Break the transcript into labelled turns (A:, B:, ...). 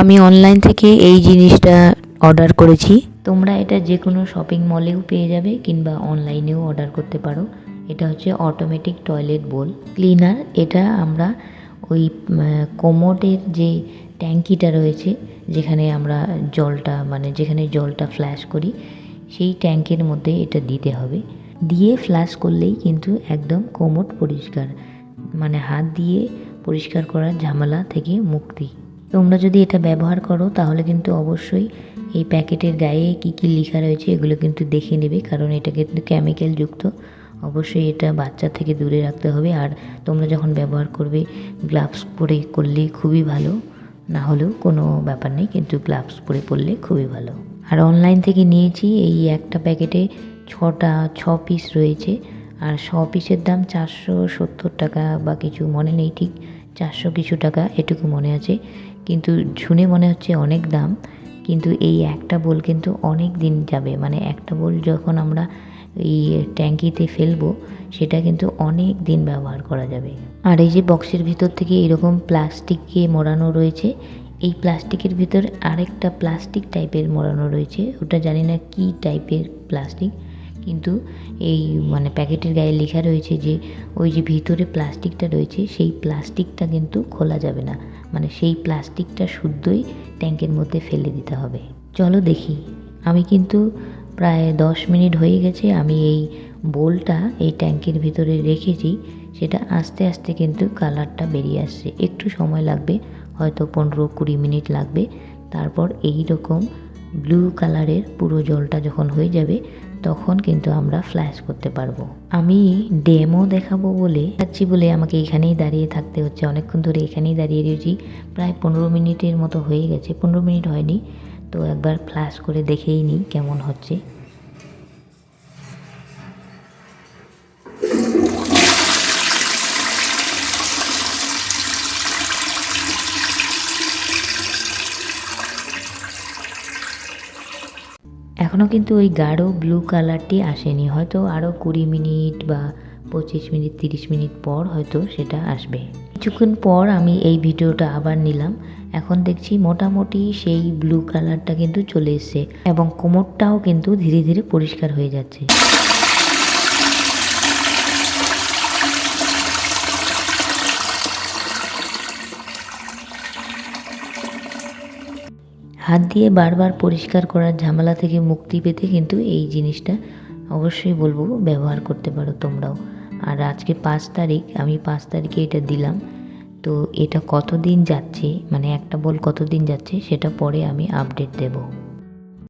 A: আমি অনলাইন থেকে এই জিনিসটা অর্ডার করেছি। তোমরা এটা যে কোনো শপিং মলেও পেয়ে যাবে কিংবা অনলাইনেও অর্ডার করতে পারো। এটা হচ্ছে অটোমেটিক টয়লেট বোল ক্লিনার এটা আমরা ওই কোমোটের যে ট্যাঙ্কিটা রয়েছে, যেখানে আমরা জলটা মানে যেখানে জলটা ফ্ল্যাশ করি, সেই ট্যাঙ্কের মধ্যে এটা দিতে হবে। দিয়ে ফ্ল্যাশ করলেই কিন্তু একদম কোমোট পরিষ্কার মানে হাত দিয়ে পরিষ্কার করার ঝামেলা থেকে মুক্তি। তোমরা যদি এটা ব্যবহার করো, তাহলে কিন্তু অবশ্যই এই প্যাকেটের গায়ে কী কী লেখা রয়েছে এগুলো কিন্তু দেখে নেবে, কারণ এটা কিন্তু কেমিক্যাল যুক্ত। অবশ্যই এটা বাচ্চা থেকে দূরে রাখতে হবে, আর তোমরা যখন ব্যবহার করবে গ্লাভস পরে করলে খুবই ভালো, না হলেও কোনো ব্যাপার নেই, কিন্তু গ্লাভস পরে পরলে খুবই ভালো। আর অনলাইন থেকে নিয়েছি এই একটা প্যাকেটে ছটা, ছ পিস রয়েছে, আর ছ পিসের দাম চারশো সত্তর টাকা বা কিছু, মনে নেই ঠিক, চারশো কিছু টাকা, এটুকু মনে আছে। কিন্তু শুনে মনে হচ্ছে অনেক দাম, কিন্তু এই একটা বোল কিন্তু অনেক দিন যাবে। মানে একটা বোল যখন আমরা এই ট্যাঙ্কিতে ফেলব, সেটা কিন্তু অনেক দিন ব্যবহার করা যাবে। আর এই যে বক্সের ভিতর থেকে এরকম প্লাস্টিককে মোড়ানো রয়েছে, এই প্লাস্টিকের ভিতর আরেকটা প্লাস্টিক টাইপের মোড়ানো রয়েছে। ওটা জানি না কী টাইপের প্লাস্টিক। কিন্তু এই মানে প্যাকেটের গায়ে লেখা রয়েছে যে ওই যে ভিতরে প্লাস্টিকটা রয়েছে, সেই প্লাস্টিকটা কিন্তু খোলা যাবে না। মানে সেই প্লাস্টিকটা শুদ্ধই ট্যাঙ্কের মধ্যে ফেলে দিতে হবে। চলো দেখি। আমি কিন্তু প্রায় দশ মিনিট হয়ে গেছে, আমি এই বোলটা এই ট্যাঙ্কের ভিতরে রেখেছি, সেটা আস্তে আস্তে কিন্তু কালারটা বেরিয়ে আসছে। একটু সময় লাগবে, হয়তো পনেরো কুড়ি মিনিট লাগবে। তারপর এই রকম ব্লু কালারের পুরো জলটা যখন হয়ে যাবে, তখন কিন্তু আমরা ফ্ল্যাশ করতে পারব। আমি ডেমো দেখাবো বলে যাচ্ছি বলে আমাকে এখানেই দাঁড়িয়ে থাকতে হচ্ছে। অনেকক্ষণ ধরে এখানেই দাঁড়িয়ে রয়েছি। প্রায় পনেরো মিনিটের মতো হয়ে গেছে। পনেরো মিনিট হয়নি, তো একবার ফ্ল্যাশ করে দেখেই নিই কেমন হচ্ছে। এখনও কিন্তু ওই গাঢ় ব্লু কালারটি আসেনি। হয়তো আরও কুড়ি মিনিট বা পঁচিশ মিনিট, তিরিশ মিনিট পর হয়তো সেটা আসবে। কিছুক্ষণ পর আমি এই ভিডিওটা আবার নিলাম। এখন দেখছি মোটামুটি সেই ব্লু কালারটা কিন্তু চলে এসছে এবং কোমরটাও কিন্তু ধীরে ধীরে পরিষ্কার হয়ে যাচ্ছে। হাত দিয়ে বারবার পরিষ্কার করার ঝামেলা থেকে মুক্তি পেতে কিন্তু এই জিনিসটা অবশ্যই বলব ব্যবহার করতে পারো তোমরাও। আর আজকে পাঁচ তারিখ, আমি পাঁচ তারিখে এটা দিলাম। তো এটা কতদিন যাচ্ছে মানে একটা বল কতদিন যাচ্ছে, সেটা পরে আমি আপডেট দেবো।